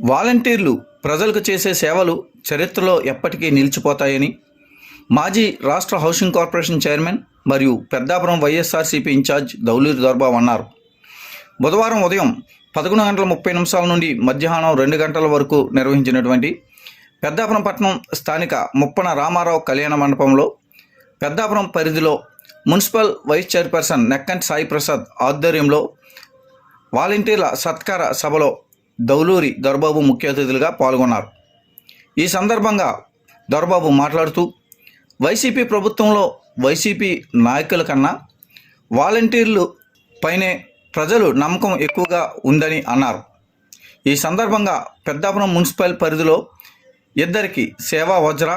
వాలంటీర్లు ప్రజలకు చేసే సేవలు చరిత్రలో ఎప్పటికీ నిలిచిపోతాయని మాజీ రాష్ట్ర హౌసింగ్ కార్పొరేషన్ చైర్మన్ మరియు Peddapuram YSRCP in charge Dowluri Dorababu అన్నారు. బుధవారం ఉదయం పదకొండు గంటల ముప్పై నిమిషాల నుండి మధ్యాహ్నం రెండు గంటల వరకు నిర్వహించినటువంటి పెద్దాపురం పట్టణం స్థానిక ముప్పన రామారావు కళ్యాణ మండపంలో పెద్దాపురం పరిధిలో municipal vice chairperson Nekkanti Sai Prasad ఆధ్వర్యంలో వాలంటీర్ల సత్కార సభలో దౌలూరి దొరబాబు ముఖ్య అతిథులుగా పాల్గొన్నారు. ఈ సందర్భంగా దొరబాబు మాట్లాడుతూ వైసీపీ ప్రభుత్వంలో వైసీపీ నాయకుల కన్నా వాలంటీర్లు పైనే ప్రజలు నమ్మకం ఎక్కువగా ఉందని అన్నారు. ఈ సందర్భంగా పెద్దాపురం మున్సిపల్ పరిధిలో ఇద్దరికి సేవా వజ్ర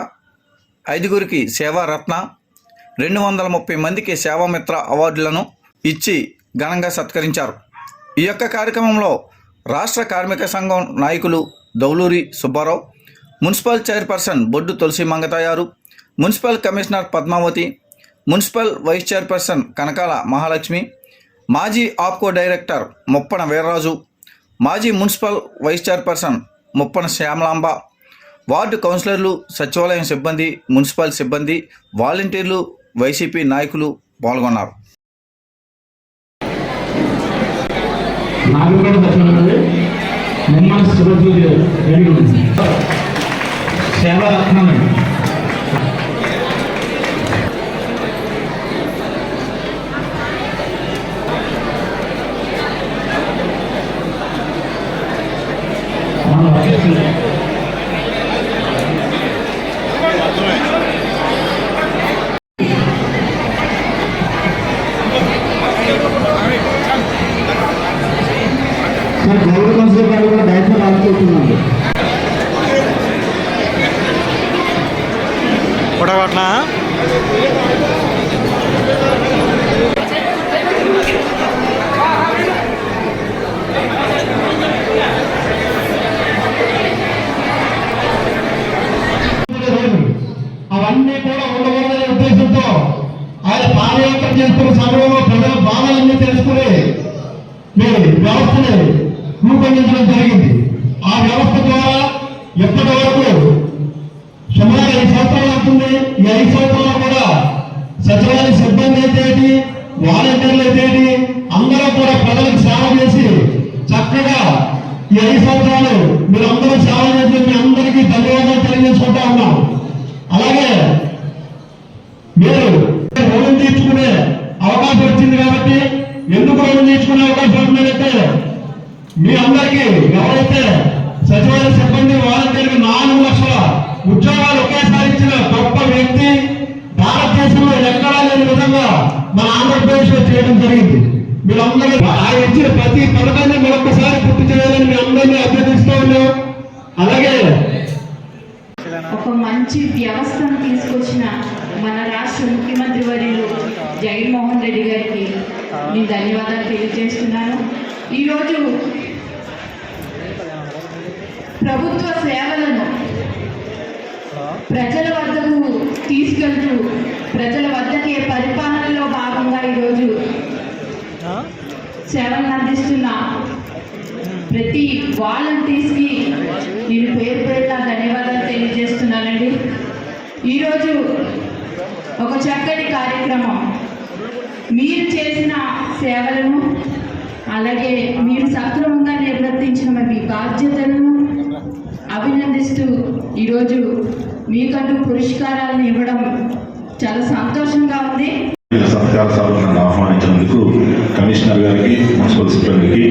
ఐదుగురికి సేవా రత్న రెండు వందల ముప్పై మందికి సేవామిత్ర అవార్డులను ఇచ్చి ఘనంగా సత్కరించారు. ఈ యొక్క కార్యక్రమంలో రాష్ట్ర కార్మిక సంఘం నాయకులు Dowluri Subbarao municipal chairperson Boddu Tulasi Mangatayaru municipal commissioner Padmavathi municipal vice chairperson Kanakala Mahalakshmi మాజీ ఆప్కో డైరెక్టర్ ముప్పన వీర్రాజు మాజీ municipal vice chairperson Muppana Syamalamba ward కౌన్సిలర్లు సచివాలయం సిబ్బంది మున్సిపల్ సిబ్బంది వాలంటీర్లు వైసీపీ నాయకులు పాల్గొన్నారు. నాకు కూడా దర్శనమండి నిమ్మల శివజీ రెడీ ఉంది సేవ రత్నమండి మనం వచ్చేసింది సార్ గౌరవ కౌన్సిలర్ గారు కూడా బయట రాకపోతున్నాను పుట్టగొట్ల అవన్నీ కూడా ఉండకూడదనే ఉద్దేశంతో ఆయన పాదయాత్ర చేస్తున్న సమయంలో ప్రజల బాధలన్నీ తెలుసుకుని మీరు వ్యవస్థని రూపొందించడం జరిగింది. ఆ వ్యవస్థ ద్వారా ఎప్పటి వరకు అవుతుంది ఈ ఐదు కూడా సచివాలయ సిబ్బంది అయితే వాలంటీర్లు అయితే అందరూ కూడా ప్రజలకు సేవ చేసి చక్కగా ఈ ఐదు సంవత్సరాలు మీరు అందరూ సేవ చేసి మీ అందరికీ ధన్యవాదాలు తెలియజేసుకుంటా ఉన్నాం. అలాగే మీరు రుణం తీర్చుకునే అవకాశం వచ్చింది కాబట్టి ఎందుకు రుణం తీర్చుకునే అవకాశం వచ్చిందంటే మీ అందరికీ ఎవరైతే సచివాలయ సిబ్బంది వాలంటీర్కి నాలుగు లక్షల ఉద్యోగాలు ఒకేసారి ఇచ్చిన గొప్ప వ్యక్తి భారతదేశంలో ఎక్కడా లేని విధంగా మన ఆంధ్రప్రదేశ్లో చేయడం జరిగింది. మీరందరూ ఆయన ఇచ్చిన ప్రతి పథకాన్ని మరొకసారి పూర్తి చేయాలని మీ అందరినీ అభ్యర్థిస్తూ ఉన్నాం. అలాగే ఒక మంచి వ్యవస్థను తీసుకొచ్చిన మన రాష్ట్ర ముఖ్యమంత్రి వర్యులు జగన్మోహన్ రెడ్డి గారికి నేను ధన్యవాదాలు తెలియజేస్తున్నాను. ఈరోజు ప్రభుత్వ సేవలను ప్రజల వద్దకు తీసుకెళ్తూ ప్రజల వద్దకే పరిపాలనలో భాగంగా ఈరోజు సేవలను అందిస్తున్న ప్రతి వాలంటీర్స్కి నేను పేరు పేరున ధన్యవాదాలు తెలియజేస్తున్నానండి. ఈరోజు ఒక చక్కటి కార్యక్రమం. మీరు చేసిన సేవలను అలాగే మీరు సక్రమంగా నిర్వర్తించిన మీ బాధ్యతలను అభినందిస్తూ ఈరోజు మీకంటూ పురస్కారాలను ఇవ్వడం చాలా సంతోషంగా ఉంది. సత్కార సభకు నన్ను ఆహ్వానించినందుకు కమిషనర్ గారికి మున్సిపల్ సిబ్బందికి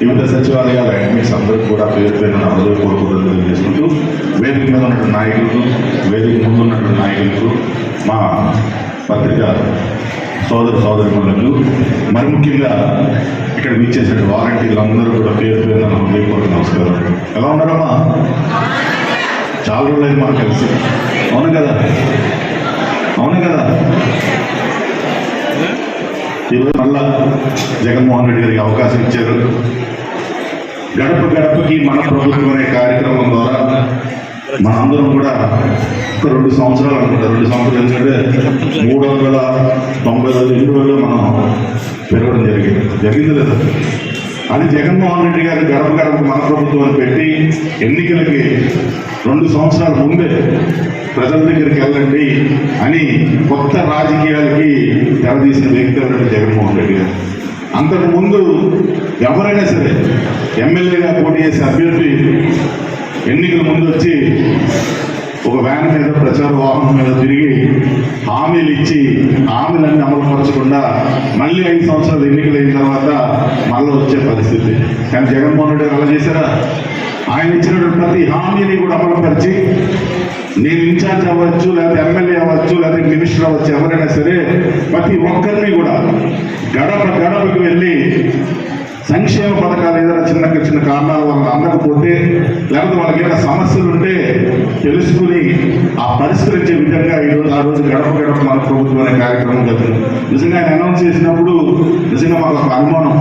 వివిధ సచివాలయాల అడ్మిట్స్ అందరికీ కూడా పేరు పేరు అందరూ కోరుకోవడం తెలియజేసుకుంటూ వేదిక మీద ఉన్నటువంటి నాయకులకు వేదిక ముందు ఉన్నటువంటి నాయకులకు మా పత్రిక సోదర సోదరులకు మరి ముఖ్యంగా ఇక్కడ విచ్చేసిన వాలంటీర్లు అందరూ కూడా పేరు పేరు నన్ను హృదయపూర్వక నమస్కారం ఎలా ఉన్నారమ్మా? చాలా రోజులైంది మాకు కలిసి. అవును కదా? అవును కదా? ఈరోజు మళ్ళా జగన్మోహన్ రెడ్డి గారికి అవకాశం ఇచ్చారు. గడప గడపకి మన ప్రభుత్వం అనే కార్యక్రమం ద్వారా మనందరం కూడా ఒక రెండు సంవత్సరాలు అనుకుంటా రెండు సంవత్సరాలు ఎందుకంటే మూడు వందల తొంభై రోజులు ఇల్లు మనం పెరగడం జరిగింది. జరిగింది లేదా? అది జగన్మోహన్ రెడ్డి గారు గడప గడప మన ప్రభుత్వం అని పెట్టి ఎన్నికలకి రెండు సంవత్సరాల ముందే ప్రజల దగ్గరికి వెళ్ళండి అని కొత్త రాజకీయాలకి తెరదీసిన వ్యక్తి ఎవరంటే జగన్మోహన్ రెడ్డి గారు. అంతకు ముందు ఎవరైనా సరే ఎమ్మెల్యేగా పోటీ చేసే అభ్యర్థి ఎన్నికల ముందు వచ్చి ఒక వ్యాన్ మీద ప్రచార వాహనం మీద తిరిగి హామీలు ఇచ్చి హామీలన్నీ అమలుపరచకుండా మళ్ళీ ఐదు సంవత్సరాలు ఎన్నికలు అయిన తర్వాత మళ్ళీ వచ్చే పరిస్థితి. కానీ జగన్మోహన్ రెడ్డి గారు అలా చేశారా? ఆయన ఇచ్చినటువంటి ప్రతి హామీని కూడా అమలుపరిచి నేను ఇన్ఛార్జ్ అవ్వచ్చు లేకపోతే ఎమ్మెల్యే అవ్వచ్చు లేకపోతే మినిస్టర్ అవ్వచ్చు ఎవరైనా సరే ప్రతి ఒక్కరిని కూడా గడప గడపకి వెళ్ళి సంక్షేమ పథకాలు ఏదైనా చిన్న చిన్న కారణాల వల్ల అందకపోతే లేకపోతే వాళ్ళకి ఏదైనా సమస్యలు ఉంటే తెలుసుకుని ఆ పరిష్కరించే విధంగా ఈరోజు ఆ రోజు గడప గడప మన ప్రభుత్వం అనే కార్యక్రమం జరుగుతుంది. నిజంగా ఆయన అనౌన్స్ చేసినప్పుడు నిజంగా మాకు ఒక అనుమానం.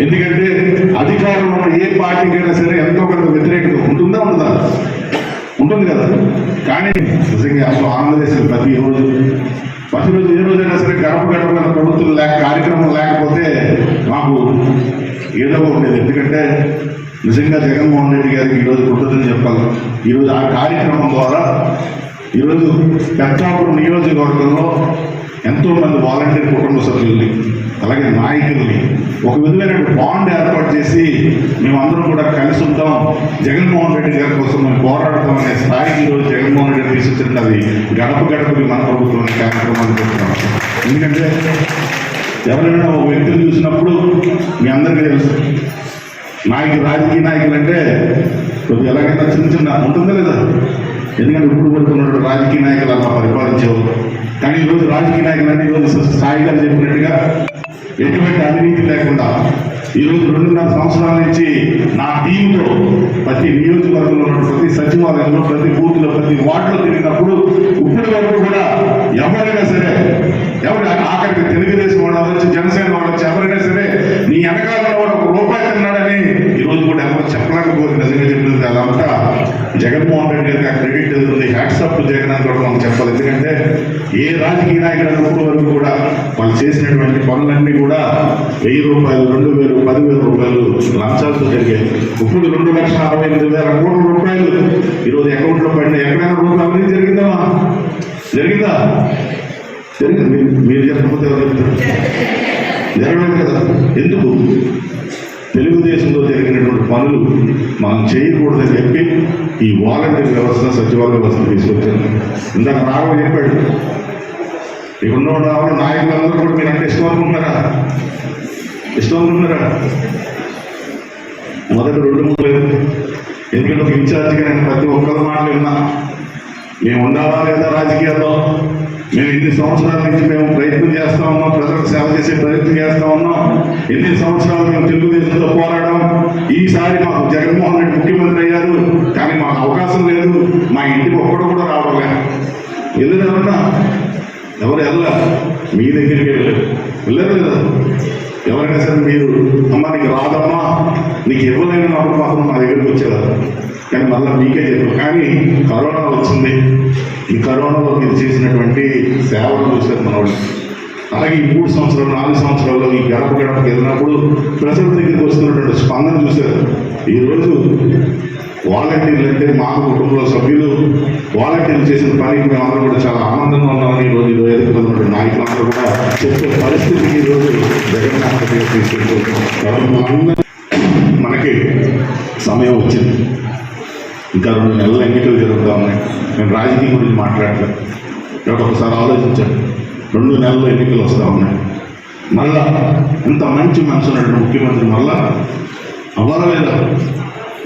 ఎందుకంటే అధికారంలో ఉన్న ఏ పార్టీకైనా సరే ఎంతో కొంత వ్యతిరేకత ఉంటుందా ఉండదా? ఉంటుంది కదా. కానీ నిజంగా అసలు రోజు ప్రతిరోజు ప్రతిరోజు ఏ రోజైనా సరే గడప గడప ప్రభుత్వం లేక కార్యక్రమం లేకపోతే మాకు ఏదో ఉండేది. ఎందుకంటే నిజంగా జగన్మోహన్ రెడ్డి గారికి ఈరోజు కృతజ్ఞతలు చెప్పాలి. ఈరోజు ఆ కార్యక్రమం ద్వారా ఈరోజు పెద్దాపురం నియోజకవర్గంలో ఎంతో మంది వాలంటీర్ కుటుంబ సభ్యుల్ని అలాగే నాయకుల్ని ఒక విధమైన బాండ్ ఏర్పాటు చేసి మేమందరం కూడా కలిసి ఉంటాం. జగన్మోహన్ రెడ్డి గారి కోసం మేము పోరాడతాం అనే స్థాయికి ఈరోజు జగన్మోహన్ రెడ్డి గడప గడపకి మన ప్రభుత్వం కార్యక్రమాన్ని చేస్తున్నాం ఎందుకంటే ఎవరైనా ఒక వ్యక్తిని చూసినప్పుడు మీ అందరికీ తెలుసు. నాయకులు రాజకీయ నాయకులు అంటే కొద్దిగా ఎలాగైనా చిన్న చిన్న ఉంటుందా లేదా? ఎందుకంటే ఇప్పుడు పడుతున్నటువంటి రాజకీయ నాయకులు అలా పరిపాలించేవారు. కానీ ఈరోజు రాజకీయ నాయకులు అంటే ఈరోజు స్థాయిగా చెప్పినట్టుగా ఎటువంటి అవినీతి లేకుండా ఈరోజు రెండున్నర సంవత్సరాల నుంచి నా టీంతో ప్రతి నియోజకవర్గంలో ఉన్న ప్రతి సచివాలయంలో ప్రతి బూత్లో ప్రతి వార్డులో తిరిగినప్పుడు ఇప్పటి వరకు కూడా ఎవరైనా సరే ఎవరు ఆఖరికి తెలుగుదేశం వాళ్ళు అవ్వచ్చు జనసేన వాళ్ళు వచ్చి ఎవరైనా సరే నీ వెనకాల ఒక రూపాయి తిన్నాడని ఈరోజు కూడా ఎవరు చెప్పలేకపోతే నిజంగా చెప్పింది అదంతా జగన్మోహన్ రెడ్డి గారికి ఆ క్రెడిట్ ఉంది. హ్యాట్సప్ జగన్ అని కూడా మనం చెప్పాలి. ఎందుకంటే ఏ రాజకీయ నాయకుడు అన్నప్పుడు వరకు కూడా వాళ్ళు చేసినటువంటి పనులన్నీ కూడా వెయ్యి రూపాయలు రెండు వేలు పదివేల రూపాయలు లంచాలతో జరిగాయి. ఇప్పుడు రెండు లక్షల అరవై ఎనిమిది వేల కోట్ల రూపాయలు. ఈరోజు అకౌంట్లో పడిన ఎక్కడైనా రూపాయలు అవినీతి జరిగిందా? జరిగిందా? జరిగింది? మీరు- చెప్పకపోతే జరగలేదు కదా? ఎందుకు? తెలుగుదేశంలో జరిగినటువంటి పనులు మనం చేయకూడదని చెప్పి ఈ వాలంటీర్ వ్యవస్థ సచివాలయ వ్యవస్థ తీసుకొచ్చాను ఇందాక రాఘవ చెప్పాడు ఇక్కడ ఉన్న నాయకులందరూ కూడా మీరు అంటే ఇష్టం అనుకుంటున్నారా? ఇష్టం అనుకుంటున్నారా? మొదటి రెండు మూడు లేదు ఎందుకంటే ఒక ఇన్ఛార్జిగా నేను ప్రతి ఒక్కరి మాటలు విన్నా. మేము ఉండాలా లేదా రాజకీయాల్లో? మేము ఇన్ని సంవత్సరాల నుంచి మేము ప్రయత్నం చేస్తా ఉన్నాం ప్రజలకు సేవ చేసే ప్రయత్నం చేస్తా ఉన్నాం. ఎన్ని సంవత్సరాలు మేము తెలుగుదేశంతో పోరాడడం ఈసారి మాకు జగన్మోహన్ రెడ్డి ముఖ్యమంత్రి అయ్యారు. కానీ మాకు అవకాశం లేదు. మా ఇంటికి ఒక్కడు కూడా రావడం లేదు ఎవరన్నా ఎవరు వెళ్ళా మీ దగ్గరికి వెళ్ళారు. కదా? ఎవరైనా సరే మీరు అమ్మ నీకు రాదమ్మా నీకు ఇవ్వలేనప్పుడు మాత్రం మా దగ్గరికి వచ్చేవారు కానీ మళ్ళీ మీకే చెప్పారు. కానీ కరోనా వచ్చింది. ఈ కరోనాలో మీరు చేసినటువంటి సేవలు చూశారు మన వాళ్ళు అలాగే ఈ మూడు సంవత్సరాలు నాలుగు సంవత్సరాల్లో ఈ గడప గడపకి వెళ్ళినప్పుడు ప్రజల దగ్గరికి వస్తున్నటువంటి స్పందన చూశారు. ఈరోజు వాలంటీర్లు అంటే మా కుటుంబంలో సభ్యులు వాలంటీర్లు చేసిన పనికి మేమందరం కూడా చాలా ఆనందంగా ఉన్నామని ఈరోజు ఈ ఐదు మీద నాయకులందరూ కూడా చెప్పే పరిస్థితికి ఈరోజు జగన్మోహన్ రెడ్డి గారు మనకి సమయం వచ్చింది. ఇంకా రెండు నెలల ఎన్నికలు జరుగుతూ ఉన్నాయి. నేను రాజకీయం గురించి మాట్లాడలేదు కాబట్టి ఒకసారి ఆలోచించాను రెండు నెలలు ఎన్నికలు వస్తూ ఉన్నాయి. మళ్ళా ఇంత మంచి మనసు ఉన్నటువంటి ముఖ్యమంత్రి మళ్ళా? అవ్వాలా లేదా?